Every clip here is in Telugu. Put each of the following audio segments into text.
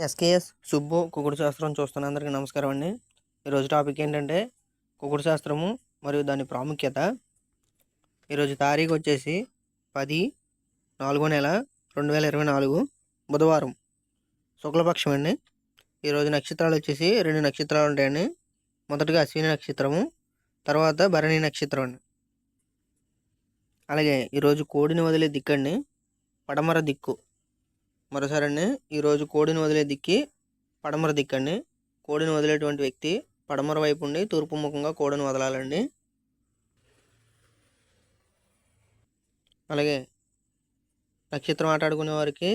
ఎస్కేఎస్. సుబ్బు కుకుడు శాస్త్రం చూస్తున్న అందరికీ నమస్కారం అండి. ఈరోజు టాపిక్ ఏంటంటే కుకుడు శాస్త్రము మరియు దాని ప్రాముఖ్యత. ఈరోజు తారీఖు వచ్చేసి పది నాలుగో నెల రెండు వేల ఇరవై నాలుగు బుధవారం. శుక్లపక్షం అండి. ఈరోజు నక్షత్రాలు వచ్చేసి రెండు నక్షత్రాలు ఉంటాయండి. మొదటగా అశ్విని నక్షత్రము తర్వాత భరణి నక్షత్రం అండి. అలాగే ఈరోజు కోడిని వదిలే దిక్కండి పడమర దిక్కు. మరోసారి అండి ఈరోజు కోడిని వదిలే దిక్కి పడమర దిక్కండి. కోడిని వదిలేటువంటి వ్యక్తి పడమర వైపు ఉండి తూర్పు ముఖంగా కోడిని వదలాలండి. అలాగే నక్షత్రం ఆటాడుకునే వారికి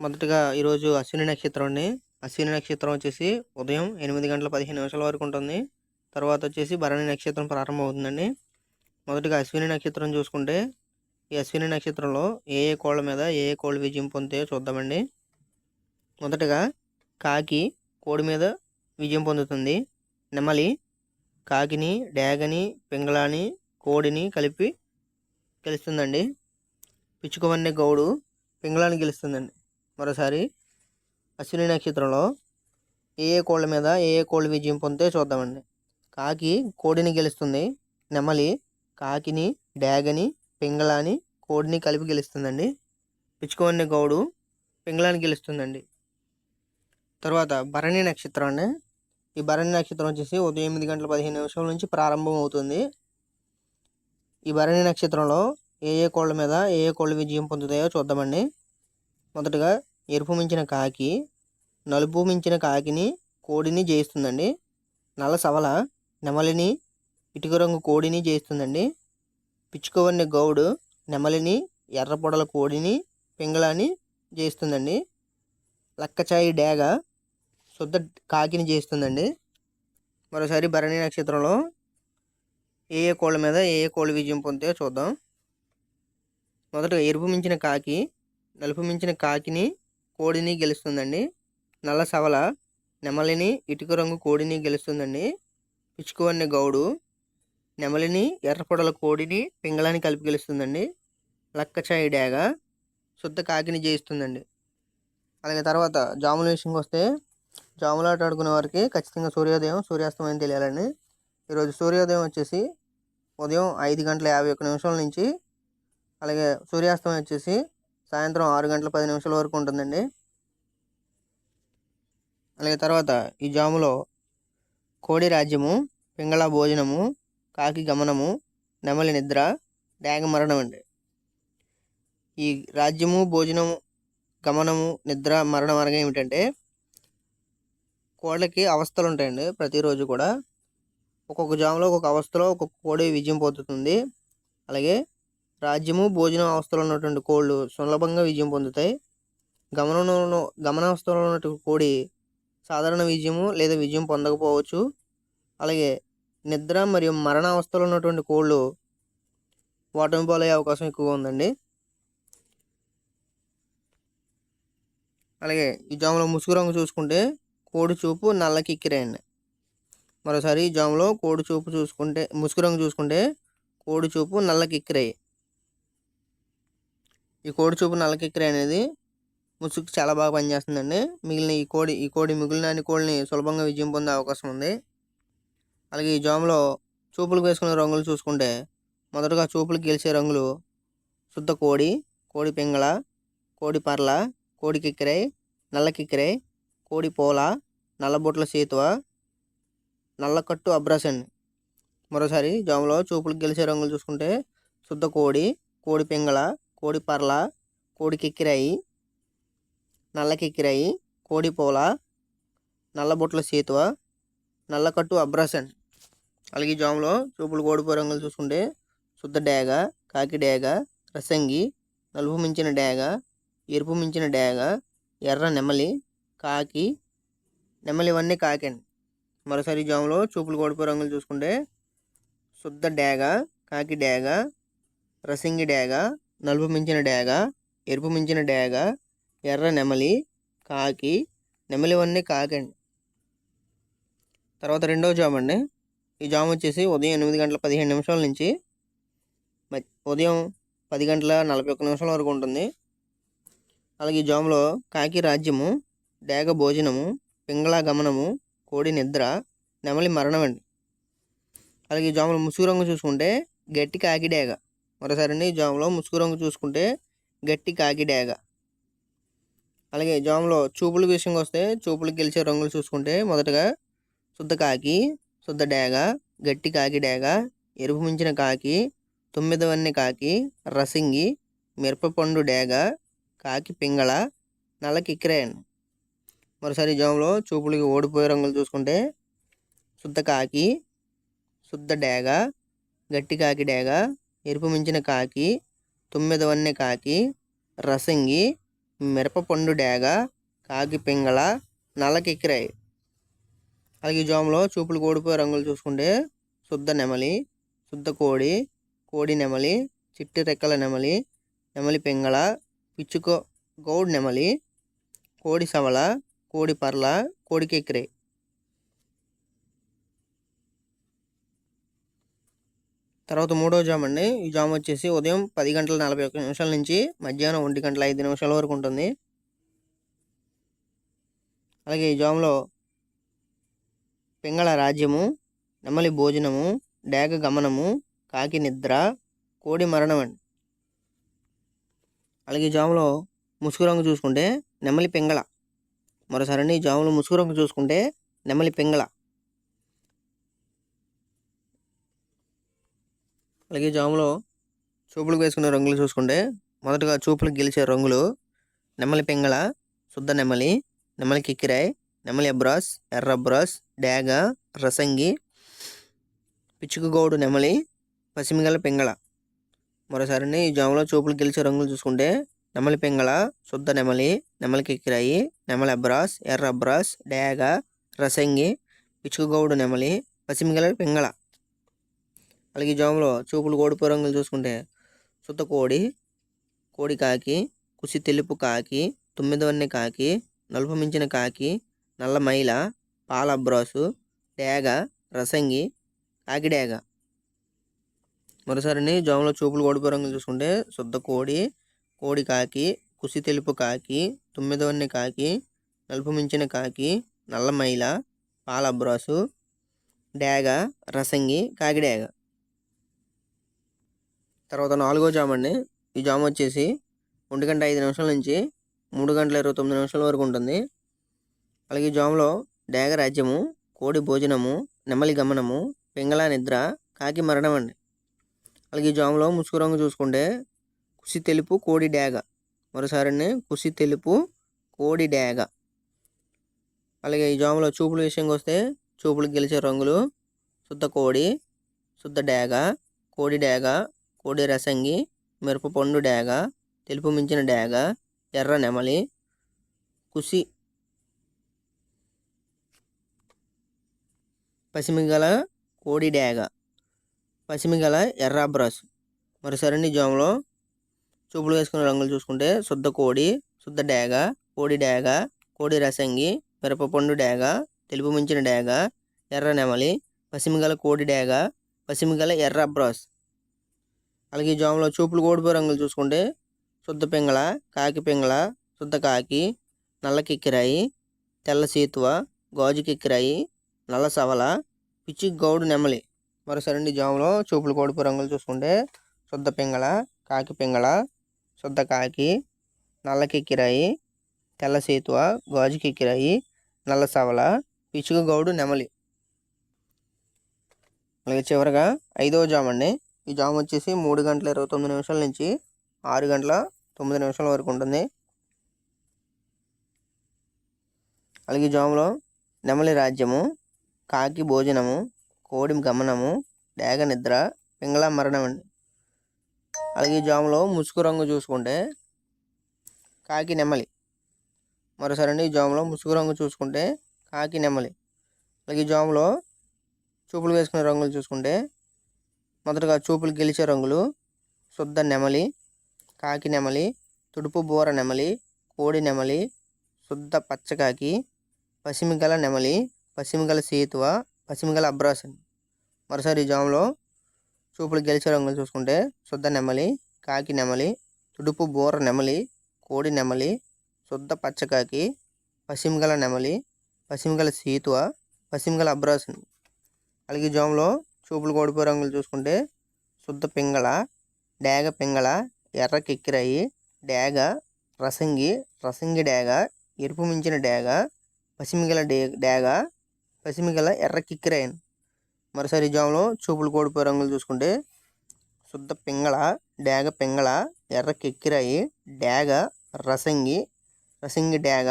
మొదటగా ఈరోజు అశ్విని నక్షత్రం అండి. అశ్విని నక్షత్రం వచ్చేసి ఉదయం ఎనిమిది గంటల పదిహేను నిమిషాల వరకు ఉంటుంది. తర్వాత వచ్చేసి భరణి నక్షత్రం ప్రారంభమవుతుందండి. మొదటగా అశ్విని నక్షత్రం చూసుకుంటే ఈ అశ్విని నక్షత్రంలో ఏ ఏ కోళ్ళ మీద ఏ ఏ కోళ్ళు విజయం పొందుతాయో చూద్దామండి. మొదటగా కాకి కోడి మీద విజయం పొందుతుంది. నెమలి కాకిని డేగని పింగళాని కోడిని కలిపి గెలుస్తుందండి. పిచ్చుకవన్నె గౌడు పింగళాన్ని గెలుస్తుందండి. మరోసారి అశ్విని నక్షత్రంలో ఏ ఏ కోళ్ళ మీద ఏ ఏ కోళ్ళు విజయం పొందితే చూద్దామండి. కాకి కోడిని గెలుస్తుంది. నెమలి కాకిని డేగని పింగళాని కోడిని కలిపి గెలుస్తుందండి. పిచ్చుకోవన్ని గౌడు పింగళాన్ని గెలుస్తుందండి. తర్వాత భరణి నక్షత్రం అండి ఈ భరణి నక్షత్రం వచ్చేసి ఉదయం ఎనిమిది గంటల పదిహేను నిమిషాల నుంచి ప్రారంభం అవుతుంది ఈ భరణి నక్షత్రంలో ఏ ఏ కోళ్ళ మీద ఏ ఏ కోళ్ళు విజయం పొందుతాయో చూద్దామండి. మొదటగా ఎరుపు మించిన కాకి నలుపు మించిన కాకిని కోడిని జయిస్తుందండి. నల్ల సవల నెమలిని ఇటుక రంగు కోడిని జయిస్తుందండి. పిచ్చుకోవన్ని గౌడు నెమలిని ఎర్రపొడల కోడిని పింగళాన్ని చేస్తుందండి లక్కచాయి డేగ శుద్ధ కాకిని చేస్తుందండి మరోసారి భరణి నక్షత్రంలో ఏ ఏ కోళ్ళ మీద ఏ ఏ కోళ్ళు విజయం పొందితే చూద్దాం. మొదటగా ఎరుపు మించిన కాకి నలుపు మించిన కాకిని కోడిని గెలుస్తుందండి. నల్ల సవల నెమలిని ఇటుక రంగు కోడిని గెలుస్తుందండి. పిచ్చుకోవన్ని గౌడు నెమలిని ఎర్రపొడల కోడిని పింగళాన్ని కలిపి గెలుస్తుందండి. లక్కచాయి డాగ శుద్ధ కాకిని జయిస్తుందండి. అలాగే తర్వాత జాముల విషయంకి వస్తే జాములాట ఆట ఆడుకునే వారికి ఖచ్చితంగా సూర్యోదయం సూర్యాస్తమయం తెలియాలండి. ఈరోజు సూర్యోదయం వచ్చేసి ఉదయం ఐదు గంటల యాభై ఒక్క నిమిషాల నుంచి అలాగే సూర్యాస్తమయం వచ్చేసి సాయంత్రం ఆరు గంటల పది నిమిషాల వరకు ఉంటుందండి. అలాగే తర్వాత ఈ జాములో కోడి రాజ్యము పింగళ భోజనము కాకి గమనము నెమలి నిద్ర డాగ మరణం అండి. ఈ రాజ్యము భోజనము గమనము నిద్ర మరణం అనగా ఏమిటంటే కోళ్ళకి అవస్థలు ఉంటాయండి ప్రతిరోజు కూడా. ఒక్కొక్క జాములో ఒక్కొక్క అవస్థలో ఒక్కొక్క కోడి విజయం పొందుతుంది. అలాగే రాజ్యము భోజనం అవస్థలో ఉన్నటువంటి కోళ్ళు సులభంగా విజయం పొందుతాయి. గమనంలో గమనావస్థలో ఉన్నటువంటి కోడి సాధారణ విజయము లేదా విజయం పొందకపోవచ్చు. అలాగే నిద్ర మరియు మరణ అవస్థలో ఉన్నటువంటి కోళ్ళు ఓటమి పాలయ్యే అవకాశం ఎక్కువగా ఉందండి. అలాగే ఈ జాములో ముసుగు రంగు చూసుకుంటే కోడి చూపు నల్లకి ఎక్కిరాయండి మరోసారి ఈ జాములో కోడి చూపు చూసుకుంటే ముసుగు రంగు చూసుకుంటే కోడి చూపు నల్లకి ఎక్కిరాయి ఈ కోడి చూపు నల్లకి ఎక్కిరాయి అనేది ముసుగు చాలా బాగా పనిచేస్తుందండి. మిగిలిన ఈ కోడి ఈ కోడి మిగిలిన కోడిని సులభంగా విజయం పొందే అవకాశం ఉంది. అలాగే ఈ జామ్లో చూపులకు వేసుకునే రంగులు చూసుకుంటే మొదటగా చూపులకు గెలిచే రంగులు శుద్ధ కోడి కోడి పింగళ కోడి పర్ల కోడి కిక్కిరై నల్ల కిక్కిరై కోడి పోల నల్లబొట్ల సేతువ నల్లకట్టు అబ్రాసన్. మరోసారి జాములో చూపులకు గెలిచే రంగులు చూసుకుంటే శుద్ధ కోడి కోడి పింగళ కోడి పర్ల కోడి కిక్కిరాయి నల్ల కిక్కిరాయి కోడి పోల నల్లబొట్ల సేతువ నల్లకట్టు అబ్రాసన్. అలాగే జాములో చూపులు కోడిపో రంగులు చూసుకుంటే శుద్ధ డేగ కాకి డేగ రసంగి నలుపు మించిన డేగ ఎరుపు మించిన డేగ ఎర్ర నెమలి కాకి నెమలి ఇవన్నీ కాకండి. మరోసారి జాములో చూపులు కోడిపో రంగులు చూసుకుంటే శుద్ధ డేగ కాకి డేగ రసింగి డేగ నలుపు మించిన డేగ ఎరుపు మించిన డేగ ఎర్ర నెమలి కాకి నెమలివన్నీ కాకండి. తర్వాత రెండవ జామ్ అండి ఈ జామ్ వచ్చేసి ఉదయం ఎనిమిది గంటల పదిహేను నిమిషాల నుంచి ఉదయం పది గంటల నలభై ఒక్క నిమిషాల వరకు ఉంటుంది. అలాగే ఈ జాములో కాకి రాజ్యము డేగ భోజనము పింగళ గమనము కోడి నిద్ర నెమలి మరణం అండి. అలాగే ఈ జాములో ముసుగు రంగు చూసుకుంటే గట్టి కాకి డేగ మరోసారి అండి ఈ జాములో ముసుగు రంగు చూసుకుంటే గట్టి కాకి డేగ అలాగే జాములో చూపుల విషయంకి వస్తే చూపులు గెలిచే రంగులు చూసుకుంటే మొదటగా శుద్ధ కాకి శుద్ధ డేగ గట్టి కాకి డేగ ఎరుపు మించిన కాకి తొమ్మిదవన్ని కాకి రసింగి మిరపపండు డేగ కాకి పింగళ నల్ల కిక్రేన్ మరోసారి జోంలో చూపులకి ఓడిపోయే రంగులు చూసుకుంటే శుద్ధ కాకి శుద్ధ డేగ గట్టి కాకి డేగ ఎరుపు మించిన కాకి తొమ్మిదవన్నె కాకి రసంగి మిరపపండు డేగ కాకి పింగళ నల్లకిక్కిరాయి అలాగే ఈ జాములో చూపులు కోడిపోయే రంగులు చూసుకుంటే శుద్ధ నెమలి శుద్ధ కోడి కోడి నెమలి చిట్టి రెక్కల నెమలి నెమలి పెంగళ పిచ్చుకో గౌడ్ నెమలి కోడి సవల కోడి పర్ల కోడి కెక్కిరే తర్వాత మూడో జామ్ అండి. ఈ జామ్ వచ్చేసి ఉదయం పది గంటల నలభై ఒక్క నిమిషాల నుంచి మధ్యాహ్నం ఒంటి గంటల ఐదు నిమిషాల వరకు ఉంటుంది. అలాగే ఈ జామ్లో పింగళ రాజ్యము నెమలి భోజనము డేగ గమనము కాకి నిద్ర కోడి మరణం. అండి అలాగే జాములో ముసుగు రంగు చూసుకుంటే నెమలి పింగళ. మరోసారి అండి జాములో ముసుగు రంగు చూసుకుంటే నెమలి పింగళ. అలాగే జాములో చూపులకు వేసుకునే రంగులు చూసుకుంటే మొదటగా చూపులకు గెలిచే రంగులు నెమలి పింగళ శుద్ధ నెమలి నెమలి కిక్కిరాయ్ నెమలి అబ్రాస్ ఎర్ర అబ్రాస్ డేగ రసంగి పిచ్చుకగౌడు నెమలి పసిమిగల పింగళ. మరోసారి ఈ జాములో చూపులు గెలిచే రంగులు చూసుకుంటే నెమలి పింగళ శుద్ధ నెమలి నెమలి కిక్కిరాయి నెమలి అబ్రాస్ ఎర్ర అబ్రాస్ డేగ రసంగి పిచ్చుకగౌడు నెమలి పసిమిగల పింగళ. అలాగే ఈ జాములో చూపులు కోడిపో రంగులు చూసుకుంటే శుద్ధ కోడి కోడి కాకి కుసి తెలుపు కాకి తొమ్మిదవన్నె కాకి నలుపు మించిన కాకి నల్ల మైల పాల అబ్రాసు డేగ రసంగి కాకిడేగ. మరోసారి జాములో చూపులు కోడిపో రంగులు చూసుకుంటే శుద్ధ కోడి కోడి కాకి కుసి తెలుపు కాకి తొమ్మిదవన్నె కాకి నలుపు మించిన కాకి నల్ల మైల పాల అబ్రాసు డేగ రసంగి కాకిడేగ. తర్వాత నాలుగో జామ అండి. ఈ జామ వచ్చేసి ఒంటి గంట ఐదు నిమిషాల నుంచి మూడు గంటల ఇరవై తొమ్మిది నిమిషాల వరకు ఉంటుంది. అలాగే ఈ డేగ రాజ్యము కోడి భోజనము నెమలి గమనము పింగళ నిద్ర కాకి మరణం అండి. అలాగే ఈ ముసుగు రంగు చూసుకుంటే కుసి తెలుపు కోడి డేగ మరోసారి కుసి తెలుపు కోడి డేగ అలాగే ఈ జాములో చూపుల విషయంకి వస్తే చూపులు గెలిచే రంగులు శుద్ధ కోడి శుద్ధ డేగ కోడి డేగ కోడి రసంగి మిరపపండు డేగ తెలుపు మించిన డేగ ఎర్ర నెమలి కుసి పసిమిగల కోడి డేగ పసిమిగల ఎర్ర బ్రష్. మరోసారి జోమలో చూపులు వేసుకున్న రంగులు చూసుకుంటే శుద్ధ కోడి శుద్ధ డేగ కోడి డేగ కోడి రసంగి మిరపపండు డేగ తెలుపు మించిన డేగ ఎర్ర నెమలి పసిమిగల కోడి డేగ పసిమిగల ఎర్ర బ్రాస్ అలాగే జోమలో చూపులు కోడిపో రంగులు చూసుకుంటే శుద్ధ పింగళ కాకి పింగళ శుద్ధ కాకి నల్ల కిక్కిరాయి తెల్ల సీతువ గాజు కిక్కిరాయి నల్ల సవల పిచ్చి గౌడు నెమలి. మరోసారి జాములో చూపులు కోడుపు రంగులు చూసుకుంటే శుద్ధ పింగళ కాకి పింగళ శుద్ధ కాకి నల్ల కిక్కిరాయి తెల్ల సేతువ గాజు కిక్కిరాయి నల్ల సవల పిచ్చుక గౌడు నెమలి. అలాగే చివరగా ఐదవ జామ్ అండి. ఈ జామ్ వచ్చేసి మూడు గంటల ఇరవై తొమ్మిది నిమిషాల నుంచి ఆరు గంటల తొమ్మిది నిమిషాల వరకు ఉంటుంది. అలాగే జాములో నెమలి రాజ్యము కాకి భోజనము కోడి గమనము డేగ నిద్ర పింగళ మరణం అండి. అలాగే జాములో ముసుగు రంగు చూసుకుంటే కాకి నెమలి. మరోసారి అండి జాములో ముసుగు రంగు చూసుకుంటే కాకి నెమలి. అలాగే జాములో చూపులు వేసుకునే రంగులు చూసుకుంటే మొదటగా చూపులు గెలిచే రంగులు శుద్ధ నెమలి కాకి నెమలి తుడుపు బోర నెమలి కోడి నెమలి శుద్ధ పచ్చకాకి పసిమిగల నెమలి పశ్చిమగల సేతువ పసిమిగల అబ్రాసన్ మరోసారి జామ్లో చూపులు గెలిచే రంగులు చూసుకుంటే శుద్ధ నెమలి కాకి నెమలి తుడుపు బోర నెమలి కోడి నెమలి శుద్ధ పచ్చకాకి పశ్చిమగల నెమలి పశ్చిమగల సీతువ పశ్చిమగల అబ్రాసన్ అలాగే జాములో చూపులు కోడిపో రంగులు చూసుకుంటే శుద్ధ పింగళ డేగ పింగళ ఎర్ర కిక్కిరాయి డేగ రసంగి రసంగి డేగ ఎరుపు మించిన డేగ పశ్చిమగల డే డేగ పసిమిగల ఎర్ర కిక్కిరాయన్ మరోసారి జాములో చూపులు కోడిపోయి రంగులు చూసుకుంటే శుద్ధ పింగళ డేగ పింగళ ఎర్ర కిక్కిరాయి డేగ రసంగి రసంగి డేగ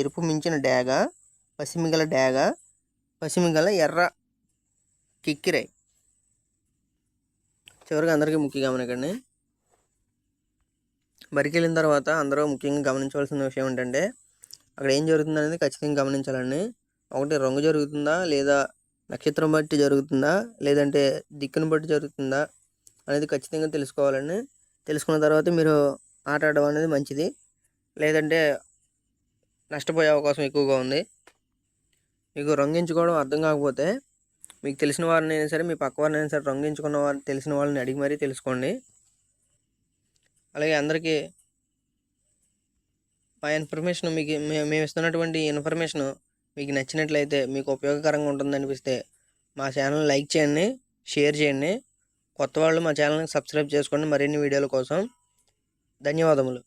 ఎరుపు మించిన డేగ పసిమిగల డేగ పసిమిగల ఎర్ర కిక్కిరాయి చివరిగా అందరికీ ముఖ్య గమనికండి బరికి వెళ్ళిన తర్వాత అందరూ ముఖ్యంగా గమనించవలసిన విషయం ఏంటంటే అక్కడ ఏం జరుగుతుంది అనేది ఖచ్చితంగా గమనించాలండి. ఒకటి రంగు జరుగుతుందా? లేదా నక్షత్రం బట్టి జరుగుతుందా? లేదంటే దిక్కును బట్టి జరుగుతుందా? అనేది ఖచ్చితంగా తెలుసుకోవాలని. తెలుసుకున్న తర్వాత మీరు ఆట ఆడడం అనేది మంచిది. లేదంటే నష్టపోయే అవకాశం ఎక్కువగా ఉంది. మీకు రంగు ఎంచుకోవడం అర్థం కాకపోతే మీకు తెలిసిన వారిని అయినా సరే మీ పక్క వారిని అయినా సరే రంగించుకున్న వారిని తెలిసిన వాళ్ళని అడిగి మరీ తెలుసుకోండి. అలాగే అందరికీ మా ఇన్ఫర్మేషన్ మీకు మేము ఇస్తున్నటువంటి ఇన్ఫర్మేషన్ మీకు నచ్చినట్లయితే మీకు ఉపయోగకరంగా ఉంటుంది అనిపిస్తే మా ఛానల్ లైక్ చేయండి షేర్ చేయండి. కొత్త వాళ్ళు మా ఛానల్ని సబ్స్క్రైబ్ చేసుకోండి. మరిన్ని వీడియోల కోసం ధన్యవాదములు.